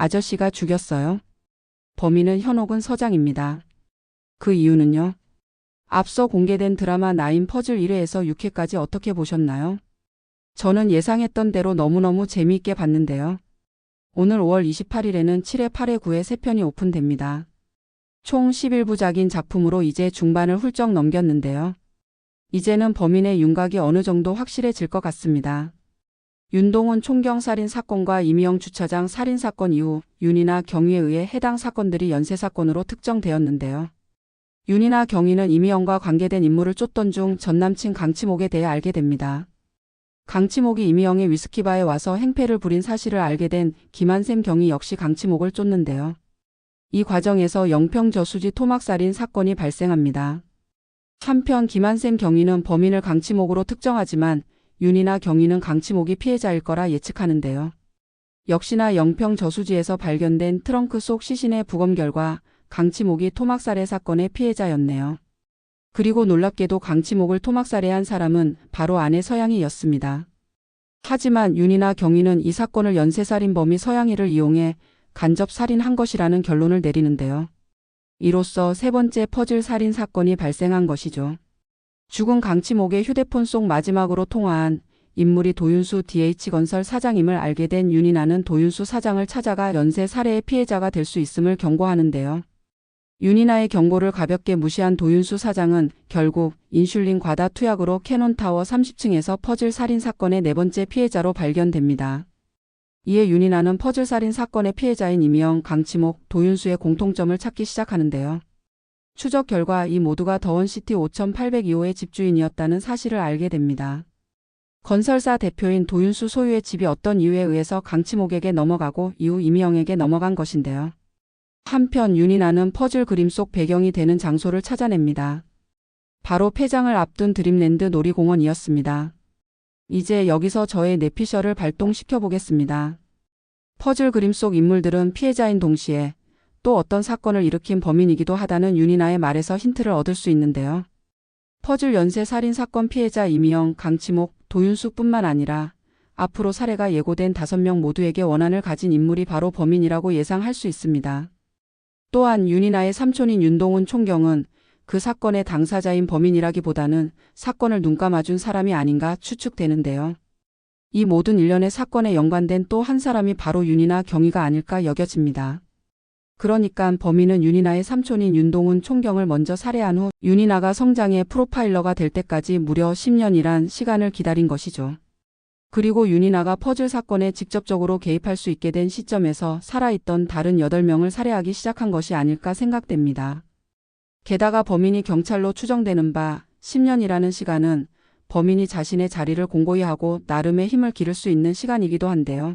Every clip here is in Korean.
아저씨가 죽였어요. 범인은 현옥은 서장입니다. 그 이유는요? 앞서 공개된 드라마 나인 퍼즐 1회에서 6회까지 어떻게 보셨나요? 저는 예상했던 대로 너무너무 재미있게 봤는데요. 오늘 5월 28일에는 7회, 8회, 9회 3편이 오픈됩니다. 총 11부작인 작품으로 이제 중반을 훌쩍 넘겼는데요. 이제는 범인의 윤곽이 어느 정도 확실해질 것 같습니다. 윤동훈 총경 살인 사건과 이미영 주차장 살인 사건 이후 윤이나 경위에 의해 해당 사건들이 연쇄 사건으로 특정되었는데요. 윤이나 경위는 이미영과 관계된 인물을 쫓던 중 전남친 강치목에 대해 알게 됩니다. 강치목이 이미영의 위스키바에 와서 행패를 부린 사실을 알게 된 김한샘 경위 역시 강치목을 쫓는데요. 이 과정에서 영평 저수지 토막살인 사건이 발생합니다. 한편 김한샘 경위는 범인을 강치목으로 특정하지만 윤이나 경위는 강치목이 피해자일 거라 예측하는데요. 역시나 영평 저수지에서 발견된 트렁크 속 시신의 부검 결과 강치목이 토막살해 사건의 피해자였네요. 그리고 놀랍게도 강치목을 토막살해한 사람은 바로 아내 서양이였습니다. 하지만 윤이나 경위는 이 사건을 연쇄살인범이 서양이를 이용해 간접 살인한 것이라는 결론을 내리는데요. 이로써 세 번째 퍼즐 살인 사건이 발생한 것이죠. 죽은 강치목의 휴대폰 속 마지막으로 통화한 인물이 도윤수 DH건설 사장임을 알게 된 윤이나는 도윤수 사장을 찾아가 연쇄 살해의 피해자가 될 수 있음을 경고하는데요. 윤이나의 경고를 가볍게 무시한 도윤수 사장은 결국 인슐린 과다 투약으로 캐논타워 30층에서 퍼즐 살인 사건의 네 번째 피해자로 발견됩니다. 이에 윤이나는 퍼즐 살인 사건의 피해자인 이미영, 강치목, 도윤수의 공통점을 찾기 시작하는데요. 추적 결과 이 모두가 더원시티 5802호의 집주인이었다는 사실을 알게 됩니다. 건설사 대표인 도윤수 소유의 집이 어떤 이유에 의해서 강치목에게 넘어가고 이후 이미영에게 넘어간 것인데요. 한편 윤이나는 퍼즐 그림 속 배경이 되는 장소를 찾아냅니다. 바로 폐장을 앞둔 드림랜드 놀이공원이었습니다. 이제 여기서 저의 내피셜을 발동시켜 보겠습니다. 퍼즐 그림 속 인물들은 피해자인 동시에 또 어떤 사건을 일으킨 범인이기도 하다는 윤이나의 말에서 힌트를 얻을 수 있는데요. 퍼즐 연쇄 살인 사건 피해자 이미영, 강치목, 도윤수뿐만 아니라 앞으로 살해가 예고된 5명 모두에게 원한을 가진 인물이 바로 범인이라고 예상할 수 있습니다. 또한 윤이나의 삼촌인 윤동훈 총경은 그 사건의 당사자인 범인이라기보다는 사건을 눈감아준 사람이 아닌가 추측되는데요. 이 모든 일련의 사건에 연관된 또 한 사람이 바로 윤이나 경위가 아닐까 여겨집니다. 그러니까 범인은 윤이나의 삼촌인 윤동훈 총경을 먼저 살해한 후 윤이나가 성장해 프로파일러가 될 때까지 무려 10년이란 시간을 기다린 것이죠. 그리고 윤이나가 퍼즐 사건에 직접적으로 개입할 수 있게 된 시점에서 살아있던 다른 8명을 살해하기 시작한 것이 아닐까 생각됩니다. 게다가 범인이 경찰로 추정되는 바 10년이라는 시간은 범인이 자신의 자리를 공고히 하고 나름의 힘을 기를 수 있는 시간이기도 한데요.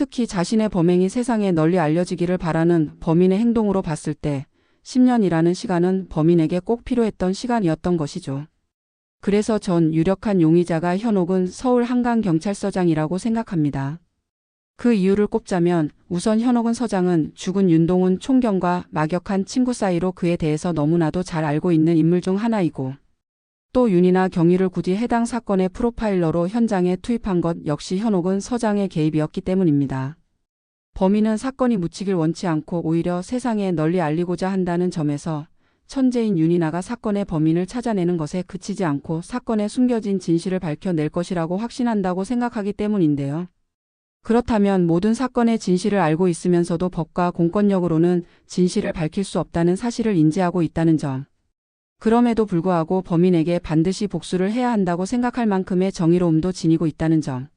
특히 자신의 범행이 세상에 널리 알려지기를 바라는 범인의 행동으로 봤을 때 10년이라는 시간은 범인에게 꼭 필요했던 시간이었던 것이죠. 그래서 전 유력한 용의자가 현옥은 서울 한강경찰서장이라고 생각합니다. 그 이유를 꼽자면 우선 현옥은 서장은 죽은 윤동훈 총경과 막역한 친구 사이로 그에 대해서 너무나도 잘 알고 있는 인물 중 하나이고 또 윤이나 경위를 굳이 해당 사건의 프로파일러로 현장에 투입한 것 역시 현옥은 서장의 개입이었기 때문입니다. 범인은 사건이 묻히길 원치 않고 오히려 세상에 널리 알리고자 한다는 점에서 천재인 윤이나가 사건의 범인을 찾아내는 것에 그치지 않고 사건의 숨겨진 진실을 밝혀낼 것이라고 확신한다고 생각하기 때문인데요. 그렇다면 모든 사건의 진실을 알고 있으면서도 법과 공권력으로는 진실을 밝힐 수 없다는 사실을 인지하고 있다는 점. 그럼에도 불구하고 범인에게 반드시 복수를 해야 한다고 생각할 만큼의 정의로움도 지니고 있다는 점.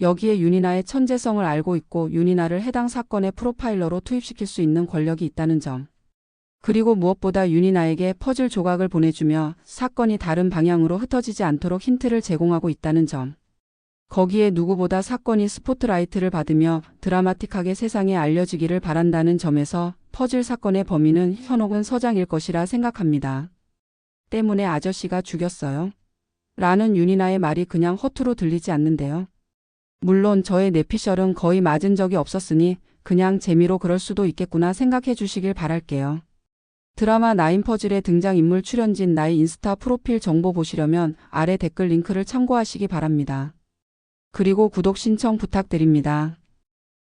여기에 윤이나의 천재성을 알고 있고 윤이나를 해당 사건의 프로파일러로 투입시킬 수 있는 권력이 있다는 점. 그리고 무엇보다 윤이나에게 퍼즐 조각을 보내주며 사건이 다른 방향으로 흩어지지 않도록 힌트를 제공하고 있다는 점. 거기에 누구보다 사건이 스포트라이트를 받으며 드라마틱하게 세상에 알려지기를 바란다는 점에서 퍼즐 사건의 범인은 현옥은 서장일 것이라 생각합니다. 때문에 아저씨가 죽였어요. 라는 윤이나의 말이 그냥 허투루 들리지 않는데요. 물론 저의 내피셜은 거의 맞은 적이 없었으니 그냥 재미로 그럴 수도 있겠구나 생각해 주시길 바랄게요. 드라마 나인 퍼즐의 등장인물 출연진 나의 인스타 프로필 정보 보시려면 아래 댓글 링크를 참고하시기 바랍니다. 그리고 구독 신청 부탁드립니다.